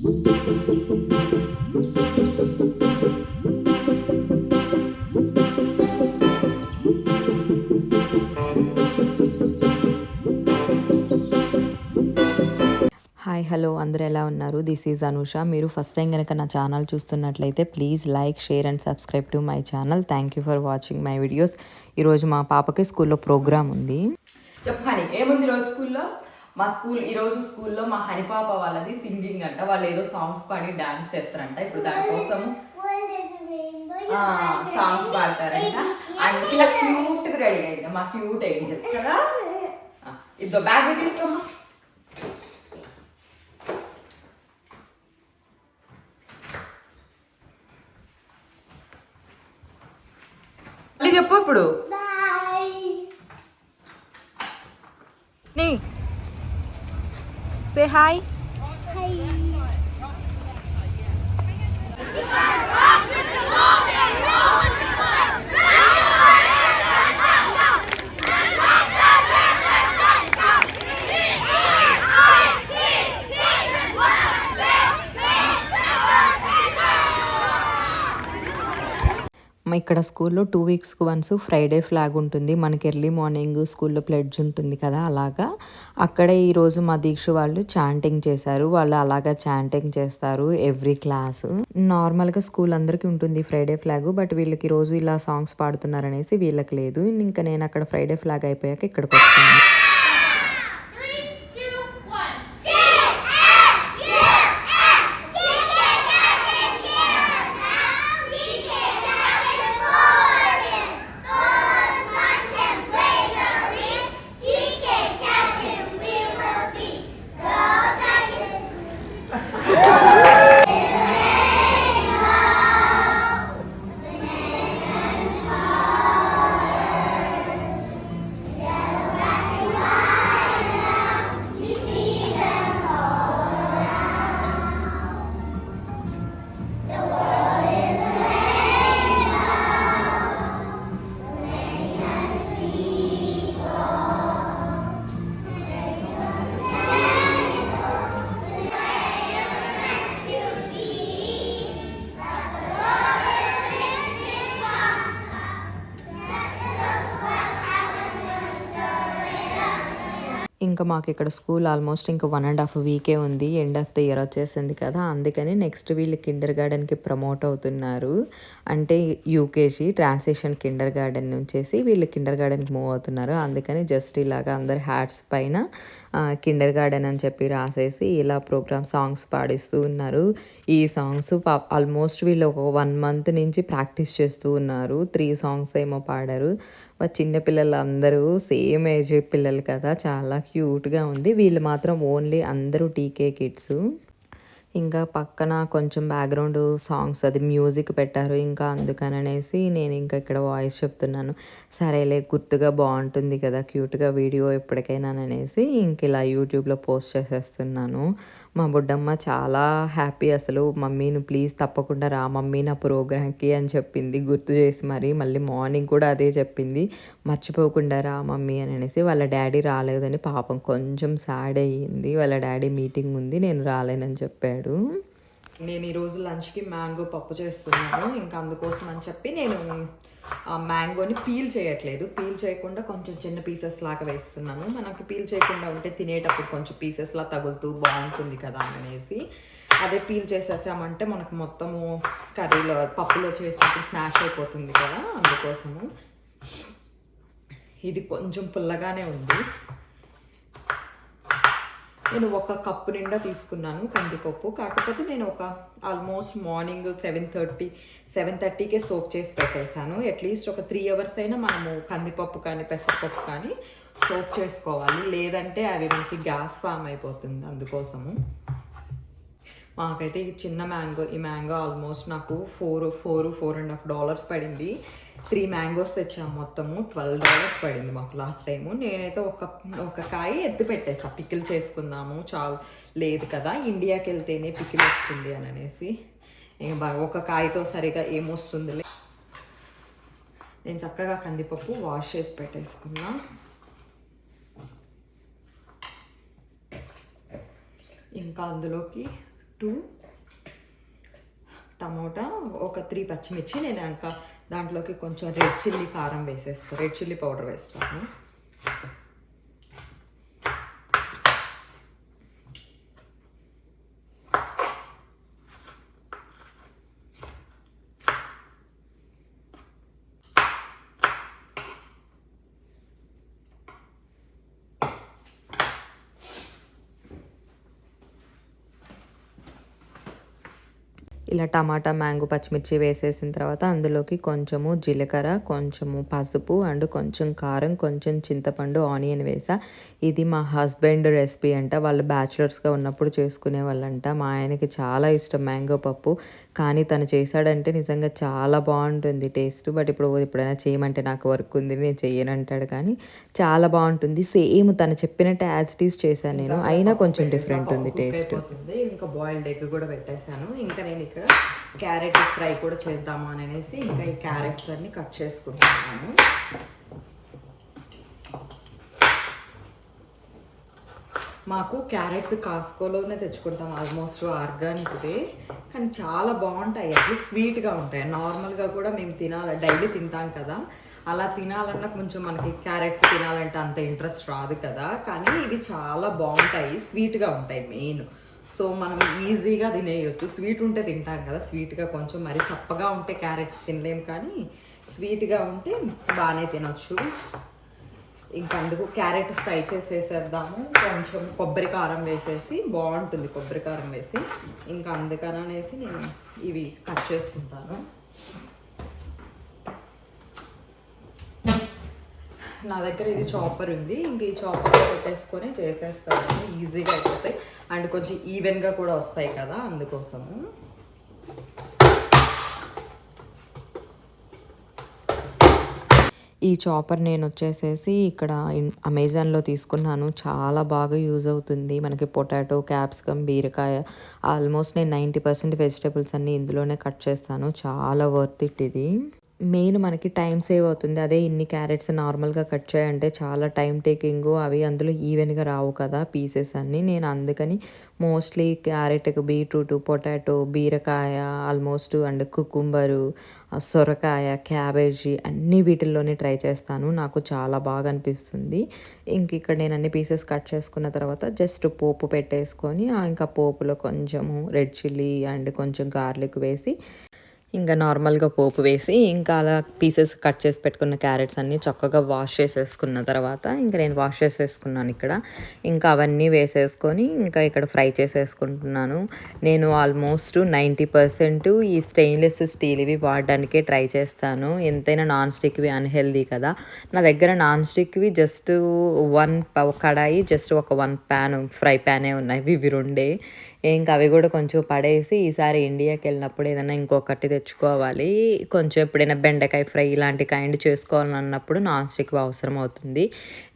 Hi hello అందరూ ఎలా ఉన్నారు? దిస్ ఈజ్ అనూష మీరు ఫస్ట్ టైం కనుక నా ఛానల్ చూస్తున్నట్లయితే please like share and subscribe to my channel thank you for watching my videos ఈరోజు మా పాపకి స్కూల్లో ప్రోగ్రామ్ ఉంది. చెప్పు ఏముంది రోజు స్కూల్లో? మా స్కూల్ ఈరోజు స్కూల్లో మా హరిపాప వాళ్ళది సింగింగ్ అంట. వాళ్ళు ఏదో సాంగ్స్ పాడి డాన్స్ చేస్తారంట. ఇప్పుడు దానికోసం సాంగ్స్ పాడతారంట. అండ్ ఇలా క్యూట్ రెడీ అయింది. మా క్యూట్ ఏం చెప్తారా? ఇద్దో బ్యాగ్ తీసుకోమా చెప్పు ఇప్పుడు నీ సే ఇక్కడ స్కూల్లో టూ వీక్స్కి వన్స్ ఫ్రైడే ఫ్లాగ్ ఉంటుంది. మనకి ఎర్లీ మార్నింగ్ స్కూల్లో ప్లెడ్జ్ ఉంటుంది కదా అలాగా. అక్కడే ఈరోజు మా దీక్ష వాళ్ళు చాంటింగ్ చేశారు. వాళ్ళు అలాగా చాంటింగ్ చేస్తారు ఎవ్రీ క్లాస్. నార్మల్గా స్కూల్ అందరికీ ఉంటుంది ఫ్రైడే ఫ్లాగ్ బట్ వీళ్ళకి రోజు ఇలా సాంగ్స్ పాడుతున్నారనేసి వీళ్ళకి లేదు. ఇంకా నేను అక్కడ ఫ్రైడే ఫ్లాగ్ అయిపోయాక ఇక్కడికి వచ్చాను ఇంకా మాకు ఇక్కడ స్కూల్ ఆల్మోస్ట్ ఇంకా వన్ అండ్ హాఫ్ వీకే ఉంది. ఎండ్ ఆఫ్ ద ఇయర్ వచ్చేసింది కదా. అందుకని నెక్స్ట్ వీళ్ళు కిండర్ గార్డెన్కి ప్రమోట్ అవుతున్నారు. అంటే U K G transition kindergarten నుంచేసి వీళ్ళు కిండర్ గార్డెన్కి మూవ్ అవుతున్నారు. అందుకని జస్ట్ ఇలాగా అందరి హ్యాట్స్ పైన కిండర్ గార్డెన్ అని చెప్పి రాసేసి ఇలా ప్రోగ్రామ్ సాంగ్స్ పాడిస్తూ ఉన్నారు. ఈ సాంగ్స్ ఆల్మోస్ట్ వీళ్ళు ఒక వన్ మంత్ నుంచి ప్రాక్టీస్ చేస్తూ ఉన్నారు. త్రీ సాంగ్స్ ఏమో పాడారు. మా చిన్న పిల్లలు అందరూ సేమ్ ఏజ్ పిల్లలు కదా చాలా క్యూట్గా ఉంది. వీళ్ళు మాత్రం ఓన్లీ అందరూ టీకే కిడ్స్. ఇంకా పక్కన కొంచెం బ్యాక్గ్రౌండ్ సాంగ్స్ అది మ్యూజిక్ పెట్టారు ఇంకా అందుకననేసి నేను ఇంకా ఇక్కడ వాయిస్ చెప్తున్నాను. సరేలే గుర్తుగా బాగుంటుంది కదా క్యూట్గా వీడియో ఎప్పటికైనా అనేసి ఇంక ఇలా యూట్యూబ్లో పోస్ట్ చేసేస్తున్నాను. మా బుడ్డమ్మ చాలా హ్యాపీ అసలు. మమ్మీని ప్లీజ్ తప్పకుండా రా మమ్మీ నా ప్రోగ్రామ్కి అని చెప్పింది. గుర్తు చేసి మరి మళ్ళీ మార్నింగ్ కూడా అదే చెప్పింది. మర్చిపోకుండా రా మమ్మీ అని అనేసి వాళ్ళ డాడీ రాలేదని పాపం కొంచెం సాడ్ అయ్యింది. వాళ్ళ డాడీ మీటింగ్ ఉంది నేను రాలేనని చెప్పాడు. నేను ఈరోజు లంచ్కి మ్యాంగో పప్పు చేస్తున్నాను ఇంకా అందుకోసం అని చెప్పి నేను మ్యాంగోని పీల్ చేయట్లేదు. పీల్ చేయకుండా కొంచెం చిన్న పీసెస్ లాగా వేస్తున్నాను. మనకి పీల్ చేయకుండా ఉంటే తినేటప్పుడు కొంచెం పీసెస్లా తగులుతూ బాగుంటుంది కదా అనేసి. అదే పీల్ చేసేసామంటే మనకు మొత్తము కర్రీలో పప్పులో చేసినప్పుడు స్నాష్ అయిపోతుంది కదా అందుకోసము. ఇది కొంచెం పుల్లగానే ఉంది. నేను ఒక కప్పు నిండా తీసుకున్నాను కందిపప్పు. కాకపోతే నేను ఒక almost morning seven thirty seven థర్టీకే సోక్ చేసి పెట్టేశాను. అట్లీస్ట్ ఒక త్రీ అవర్స్ అయినా మనము కందిపప్పు కానీ పెసరపప్పు కానీ సోక్ చేసుకోవాలి. లేదంటే అవి మనకి గ్యాస్ ఫామ్ అయిపోతుంది అందుకోసము. మాకైతే ఈ చిన్న మ్యాంగో ఈ మ్యాంగో ఆల్మోస్ట్ నాకు four four four and half dollars పడింది. త్రీ మ్యాంగోస్ తెచ్చాము మొత్తము. ట్వెల్వ్ డాలర్స్ పడింది మాకు లాస్ట్ టైము నేనైతే ఒక ఒక కాయ ఎత్తి పెట్టేసా. పికిల్ చేసుకుందాము. చాలు లేదు కదా. ఇండియాకి వెళ్తేనే పికిల్ వస్తుంది అని అనేసి. ఇంక ఒక కాయతో సరిగా ఏమొస్తుంది నేను చక్కగా కందిపప్పు వాష్ చేసి పెట్టేసుకున్నా. ఇంకా అందులోకి టూ టమోటా ఒక త్రీ పచ్చిమిర్చి. నేను ఇంకా దాంట్లోకి కొంచెం రెడ్ చిల్లీ కారం వేసేస్తాను రెడ్ చిల్లీ పౌడర్ వేస్తాను. ఇలా టమాటా మ్యాంగో పచ్చిమిర్చి వేసేసిన తర్వాత అందులోకి కొంచెము జీలకర్ర కొంచెము పసుపు అండ్ కొంచెం కారం కొంచెం చింతపండు ఆనియన్ వేసా. ఇది మా హస్బెండ్ రెసిపీ అంట. వాళ్ళు బ్యాచులర్స్గా ఉన్నప్పుడు చేసుకునే వాళ్ళంట మా ఆయనకి చాలా ఇష్టం మ్యాంగో పప్పు. కానీ తను చేశాడంటే నిజంగా చాలా బాగుంటుంది టేస్ట్. బట్ ఇప్పుడు ఎప్పుడైనా చేయమంటే నాకు వర్క్ ఉంది నేను చెయ్యను అంటాడు కానీ చాలా బాగుంటుంది. సేమ్ తను చెప్పినట్టు యాజ్ ఇట్ ఈస్ చేశాను నేను. అయినా కొంచెం డిఫరెంట్ ఉంది టేస్ట్ ఇంకా బాయిల్డ్ ఎగ్ కూడా పెట్టేశాను. ఇంకా నేను ఇక్కడ క్యారెట్ ఫ్రై కూడా చేద్దాము అని అనేసి ఇంకా ఈ క్యారెట్స్ అన్ని కట్ చేసుకుంటున్నాను. మాకు క్యారెట్స్ కాస్కోలోనే తెచ్చుకుంటాం. ఆల్మోస్ట్ ఆర్గానిక్వే కానీ చాలా బాగుంటాయి. అవి స్వీట్గా ఉంటాయి. నార్మల్గా కూడా మేము తినాలి డైలీ తింటాం కదా. అలా తినాలన్నా కొంచెం మనకి క్యారెట్స్ తినాలంటే అంత ఇంట్రెస్ట్ రాదు కదా. కానీ ఇవి చాలా బాగుంటాయి. స్వీట్గా ఉంటాయి మెయిన్. సో మనం ఈజీగా తినేయొచ్చు. స్వీట్ ఉంటే తింటాం కదా. స్వీట్గా కొంచెం మరి చప్పగా ఉంటే క్యారెట్స్ తినలేం కానీ స్వీట్గా ఉంటే బాగానే తినొచ్చు. ఇంకందుకు క్యారెట్ ఫ్రై చేసేసేద్దాము. కొంచెం కొబ్బరి కారం వేసేసి బాగుంటుంది కొబ్బరి కారం వేసి. ఇంకా అందుకననేసి నేను ఇవి కట్ చేసుకుంటాను. నా దగ్గర ఇది చాపర్ ఉంది. ఇంక ఈ చాపర్ పెట్టేసుకొని చేసేస్తాను. ఈజీగా అయిపోతాయి. అండ్ కొంచెం ఈవెన్గా కూడా వస్తాయి కదా అందుకోసము. ఈ చాపర్ నేను వచ్చేసేసి ఇక్కడ అమెజాన్లో తీసుకున్నాను. చాలా బాగా యూజ్ అవుతుంది. మనకి పొటాటో క్యాప్సికమ్ బీరకాయ ఆల్మోస్ట్ నేను నైంటీ పర్సెంట్ వెజిటేబుల్స్ అన్నీ ఇందులోనే కట్ చేస్తాను. చాలా వర్త్ ఇట్ ఇది. మెయిన్ మనకి టైం సేవ్ అవుతుంది. అదే ఇన్ని క్యారెట్స్ నార్మల్గా కట్ చేయంటే చాలా టైం టేకింగ్ అవి అందులో ఈవెన్గా రావు కదా పీసెస్ అన్నీ. నేను అందుకని మోస్ట్లీ క్యారెట్ బీట్రూట్ పొటాటో బీరకాయ ఆల్మోస్ట్ అండ్ కుకుంబరు సొరకాయ క్యాబేజీ అన్ని వీటిల్లోనే ట్రై చేస్తాను. నాకు చాలా బాగా అనిపిస్తుంది. ఇంక ఇక్కడ నేను అన్ని పీసెస్ కట్ చేసుకున్న తర్వాత జస్ట్ పోపు పెట్టేసుకొని ఇంకా పోపులో కొంచెము రెడ్ చిల్లీ అండ్ కొంచెం గార్లిక్ వేసి ఇంకా నార్మల్గా పోపు వేసి ఇంకా అలా పీసెస్ కట్ చేసి పెట్టుకున్న క్యారెట్స్ అన్నీ చక్కగా వాష్ చేసేసుకున్న తర్వాత ఇంకా నేను వాష్ చేసేసుకున్నాను ఇక్కడ. ఇంకా అవన్నీ వేసేసుకొని ఇంకా ఇక్కడ ఫ్రై చేసేసుకుంటున్నాను. నేను ఆల్మోస్ట్ నైంటీ పర్సెంట్ ఈ స్టెయిన్లెస్ స్టీల్ ఇవి వాడడానికే ట్రై చేస్తాను. ఎంతైనా నాన్ స్టిక్వి అన్హెల్దీ కదా. నా దగ్గర నాన్ స్టిక్వి జస్ట్ వన్ కడాయి జస్ట్ ఒక వన్ ప్యాన్ ఫ్రై ప్యానే ఉన్నాయి. ఇవి రెండే. ఇంకా అవి కూడా కొంచెం పడేసి ఈసారి ఇండియాకి వెళ్ళినప్పుడు ఏదైనా ఇంకొకటి తెచ్చుకోవాలి. కొంచెం ఎప్పుడైనా బెండకాయ ఫ్రై ఇలాంటి కైండ్ చేసుకోవాలన్నప్పుడు నాన్ స్టిక్ అవసరం అవుతుంది.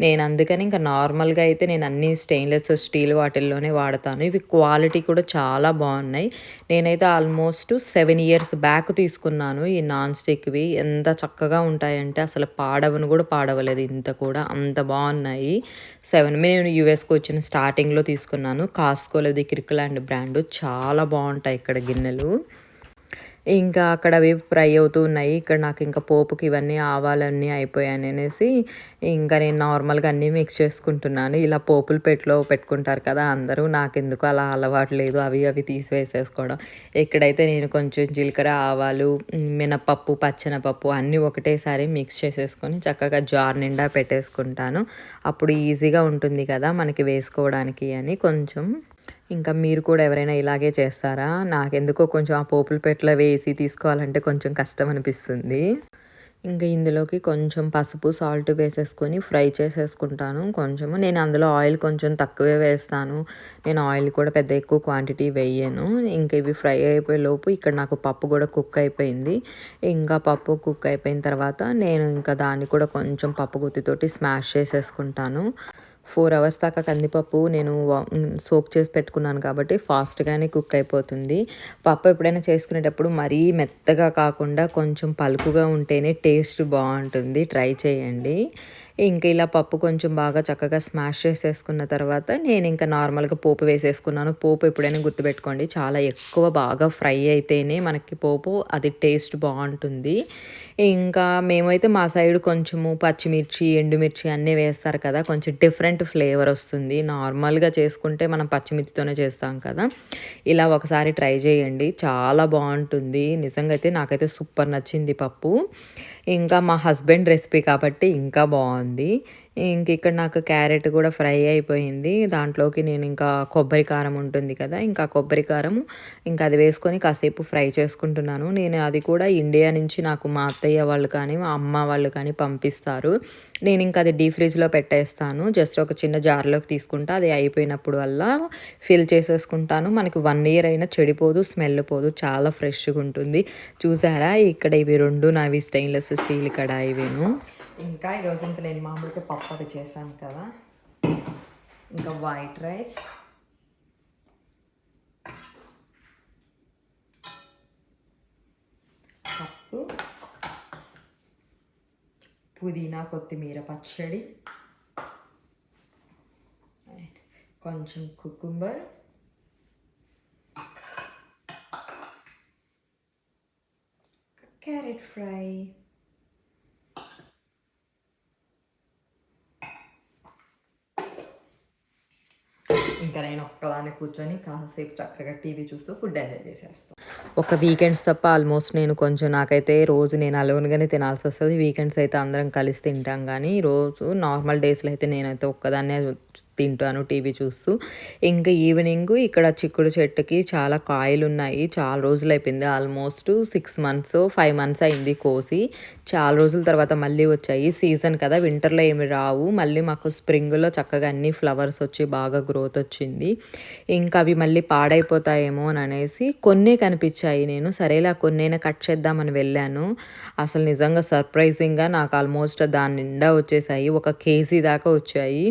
నేను అందుకని ఇంకా నార్మల్గా అయితే నేను అన్ని స్టెయిన్లెస్ స్టీల్ వాటిల్లోనే వాడతాను. ఇవి క్వాలిటీ కూడా చాలా బాగున్నాయి. నేనైతే ఆల్మోస్ట్ సెవెన్ ఇయర్స్ బ్యాక్ తీసుకున్నాను ఈ నాన్ స్టిక్వి ఎంత చక్కగా ఉంటాయంటే అసలు పాడవను కూడా పాడవలేదు ఇంత కూడా. అంత బాగున్నాయి. సెవెన్ నేను యూఎస్కి వచ్చిన స్టార్టింగ్లో తీసుకున్నాను. కాస్కోలది అండ్ బ్రాండ్ చాలా బాగుంటాయి ఇక్కడ గిన్నెలు. ఇంకా అక్కడ అవి ఫ్రై అవుతూ ఉన్నాయి. ఇక్కడ నాకు ఇంకా పోపుకి ఇవన్నీ ఆవాలన్నీ అయిపోయాయి అనేసి ఇంకా నేను నార్మల్గా అన్నీ మిక్స్ చేసుకుంటున్నాను. ఇలా పోపులు పెట్లో పెట్టుకుంటారు కదా అందరూ నాకెందుకు అలా అలవాటు లేదు అవి అవి తీసివేసేసుకోవడం. ఇక్కడైతే నేను కొంచెం జీలకర్ర ఆవాలు మినపప్పు పచ్చెనపప్పు అన్నీ ఒకటేసారి మిక్స్ చేసేసుకొని చక్కగా జార్ నిండా పెట్టేసుకుంటాను. అప్పుడు ఈజీగా ఉంటుంది కదా మనకి వేసుకోవడానికి అని. కొంచెం ఇంకా మీరు కూడా ఎవరైనా ఇలాగే చేస్తారా? నాకెందుకో కొంచెం ఆ పోపుల పెట్లో వేసి తీసుకోవాలంటే కొంచెం కష్టం అనిపిస్తుంది. ఇంకా ఇందులోకి కొంచెం పసుపు సాల్ట్ వేసేసుకొని ఫ్రై చేసేసుకుంటాను కొంచెము. నేను అందులో ఆయిల్ కొంచెం తక్కువే వేస్తాను. నేను ఆయిల్ కూడా పెద్ద ఎక్కువ క్వాంటిటీ వేయను. ఇంకా ఇవి ఫ్రై అయిపోయే లోపు ఇక్కడ నాకు పప్పు కూడా కుక్ అయిపోయింది. ఇంకా పప్పు కుక్ అయిపోయిన తర్వాత నేను ఇంకా దాన్ని కూడా కొంచెం పప్పు గుత్తితోటి స్మాష్ చేసేసుకుంటాను. ఫోర్ అవర్స్ దాకా కందిపప్పు నేను సోక్ చేసి పెట్టుకున్నాను కాబట్టి ఫాస్ట్గానే కుక్ అయిపోతుంది. పప్పు ఎప్పుడైనా చేసుకునేటప్పుడు మరీ మెత్తగా కాకుండా కొంచెం పలుకుగా ఉంటేనే టేస్ట్ బాగుంటుంది. ట్రై చేయండి. ఇంకా ఇలా పప్పు కొంచెం బాగా చక్కగా స్మాష్ చేసేసుకున్న తర్వాత నేను ఇంకా నార్మల్గా పోపు వేసేసుకున్నాను. పోపు ఎప్పుడైనా గుర్తుపెట్టుకోండి చాలా ఎక్కువ బాగా ఫ్రై అయితేనే మనకి పోపు అది టేస్ట్ బాగుంటుంది. ఇంకా మేమైతే మా సైడ్ కొంచెము పచ్చిమిర్చి ఎండుమిర్చి అన్నీ వేస్తారు కదా కొంచెం డిఫరెంట్ ఫ్లేవర్ వస్తుంది. నార్మల్గా చేసుకుంటే మనం పచ్చిమిర్చితోనే చేస్తాం కదా. ఇలా ఒకసారి ట్రై చేయండి చాలా బాగుంటుంది. నిజంగా అయితే నాకైతే సూపర్ నచ్చింది పప్పు. ఇంకా మా హస్బెండ్ రెసిపీ కాబట్టి ఇంకా బాగుంది. ఇంక ఇక్కడ నాకు క్యారెట్ కూడా ఫ్రై అయిపోయింది. దాంట్లోకి నేను ఇంకా కొబ్బరి కారం ఉంటుంది కదా ఇంకా కొబ్బరి కారం ఇంకా అది వేసుకొని కాసేపు ఫ్రై చేసుకుంటున్నాను. నేను అది కూడా ఇండియా నుంచి నాకు మా అత్తయ్య వాళ్ళు కానీ మా అమ్మ వాళ్ళు కానీ పంపిస్తారు. నేను ఇంకా అది డీ ఫ్రిడ్జ్లో పెట్టేస్తాను. జస్ట్ ఒక చిన్న జార్లోకి తీసుకుంటా. అది అయిపోయినప్పుడు వల్ల ఫిల్ చేసేసుకుంటాను. మనకి వన్ ఇయర్ అయినా చెడిపోదు స్మెల్ పోదు చాలా ఫ్రెష్గా ఉంటుంది. చూసారా? ఇక్కడ ఇవి రెండు నావి స్టెయిన్లెస్ స్టీల్ కడాయివేను. ఇంకా ఈరోజు ఇంకా నేను మామూలుగా పప్పు అది చేశాను కదా. ఇంకా వైట్ రైస్ పప్పు. పుదీనా కొత్తిమీర పచ్చడి. కొంచెం కుకుంబర్ క్యారెట్ ఫ్రై ఇంకా నేను ఒక్కదాన్ని కూర్చొని కాసేపు చక్కగా టీవీ చూస్తూ ఫుడ్ ఎంజాయ్ చేసేస్తాను ఒక వీకెండ్స్ తప్ప ఆల్మోస్ట్ నేను కొంచెం నాకైతే రోజు నేను అలోన్గానే తినాల్సి వస్తుంది. వీకెండ్స్ అయితే అందరం కలిసి తింటాం కానీ రోజు నార్మల్ డేస్లో అయితే నేనైతే ఒక్కదాన్నే తింటాను టీవీ చూస్తూ. ఇంకా ఈవినింగ్ ఇక్కడ చిక్కుడు చెట్టుకి చాలా కాయలు ఉన్నాయి చాలా రోజులు అయిపోయింది almost six months five months అయింది కోసి. చాలా రోజుల తర్వాత మళ్ళీ వచ్చాయి. సీజన్ కదా వింటర్లో ఏమి రావు. మళ్ళీ మాకు స్ప్రింగ్లో చక్కగా అన్ని ఫ్లవర్స్ వచ్చి బాగా గ్రోత్ వచ్చింది. ఇంకా అవి మళ్ళీ పాడైపోతాయేమో అని అనేసి కొన్నే కనిపించాయి నేను. సరేలా కొన్నైనా కట్ చేద్దామని వెళ్ళాను. అసలు నిజంగా సర్ప్రైజింగ్గా నాకు ఆల్మోస్ట్ దాని నిండా వచ్చేసాయి. ఒక కేజీ దాకా వచ్చాయి.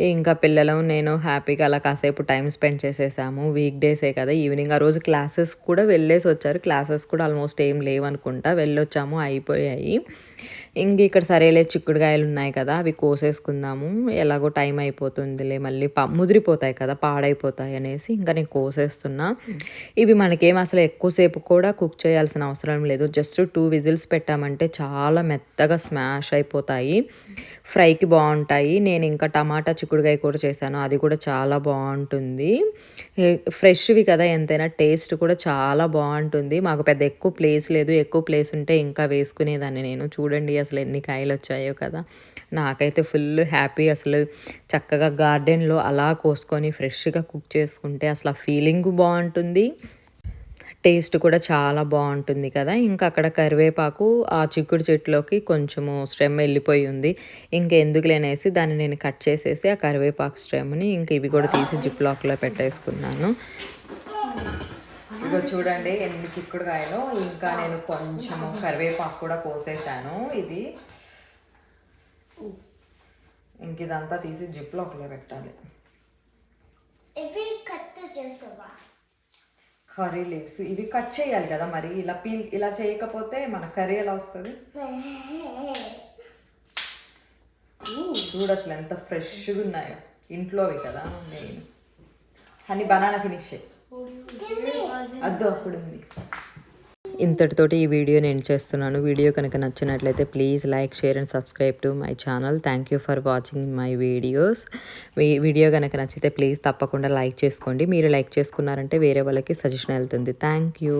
ఇంకా పిల్లలు నేను హ్యాపీగా అలా కాసేపు టైం స్పెండ్ చేసేసాము. వీక్ డేసే కదా ఈవినింగ్ ఆ రోజు క్లాసెస్ కూడా వెళ్ళేసి వచ్చారు. క్లాసెస్ కూడా ఆల్మోస్ట్ ఏం లేవనుకుంటా వెళ్ళొచ్చాము అయిపోయాయి. പോയി ఇంక ఇక్కడ సరేలే చిక్కుడుకాయలు ఉన్నాయి కదా అవి కోసేసుకుందాము. ఎలాగో టైం అయిపోతుందిలే మళ్ళీ ప ముదిరిపోతాయి కదా పాడైపోతాయి అనేసి ఇంకా నేను కోసేస్తున్నా. ఇవి మనకేం అసలు ఎక్కువసేపు కూడా కుక్ చేయాల్సిన అవసరం లేదు. జస్ట్ టూ విజిల్స్ పెట్టామంటే చాలా మెత్తగా స్మాష్ అయిపోతాయి. ఫ్రైకి బాగుంటాయి. నేను ఇంకా టమాటా చిక్కుడుకాయ కూడా చేశాను అది కూడా చాలా బాగుంటుంది. ఫ్రెష్వి కదా ఎంతైనా టేస్ట్ కూడా చాలా బాగుంటుంది. మాకు పెద్ద ఎక్కువ ప్లేస్ లేదు. ఎక్కువ ప్లేస్ ఉంటే ఇంకా వేసుకునేదాన్ని నేను చూడండి అసలు ఎన్ని కాయలు వచ్చాయో కదా. నాకైతే ఫుల్ హ్యాపీ అసలు. చక్కగా గార్డెన్లో అలా కోసుకొని ఫ్రెష్గా కుక్ చేసుకుంటే అసలు ఆ ఫీలింగ్ బాగుంటుంది. టేస్ట్ కూడా చాలా బాగుంటుంది కదా. ఇంకా అక్కడ కరివేపాకు ఆ చిక్కుడు చెట్టులోకి కొంచెము స్టెమ్ వెళ్ళిపోయి ఉంది. ఇంకా ఎందుకులేనేసి దాన్ని నేను కట్ చేసేసి ఆ కరివేపాకు స్టెమ్ని ఇంక ఇవి కూడా తీసి జిప్ లాక్లో పెట్టేసుకున్నాను. ఇగో చూడండి ఎన్ని చిక్కుడుకాయలు ఇంకా నేను కొంచెం కరివేపాకు కూడా కోసేసాను. ఇది ఇంక ఇదంతా తీసి జిప్ లాక్లో పెట్టాలి. Curry leaves. ఇవి కట్ చేయాలి కదా మరి. ఇలా పీల్ ఇలా చేయకపోతే మన కర్రీ ఎలా వస్తుంది? చూడు అసలు ఎంత ఫ్రెష్గా ఉన్నాయో. ఇంట్లోవి కదా నేను హనీ బనానా ఫినిష్ చేయి. అద్దు అప్పుడు ఉంది. ఇంతటితోటి ఈ వీడియో నేను చేస్తున్నాను. వీడియో కనుక నచ్చినట్లయితే please like share and subscribe to my channel. Thank you for watching my videos video కనుక నచ్చితే ప్లీజ్ తప్పకుండా లైక్ చేసుకోండి. మీరు లైక్ చేసుకున్నారంటే వేరే వాళ్ళకి సజెషన్ వెళ్తుంది. Thank you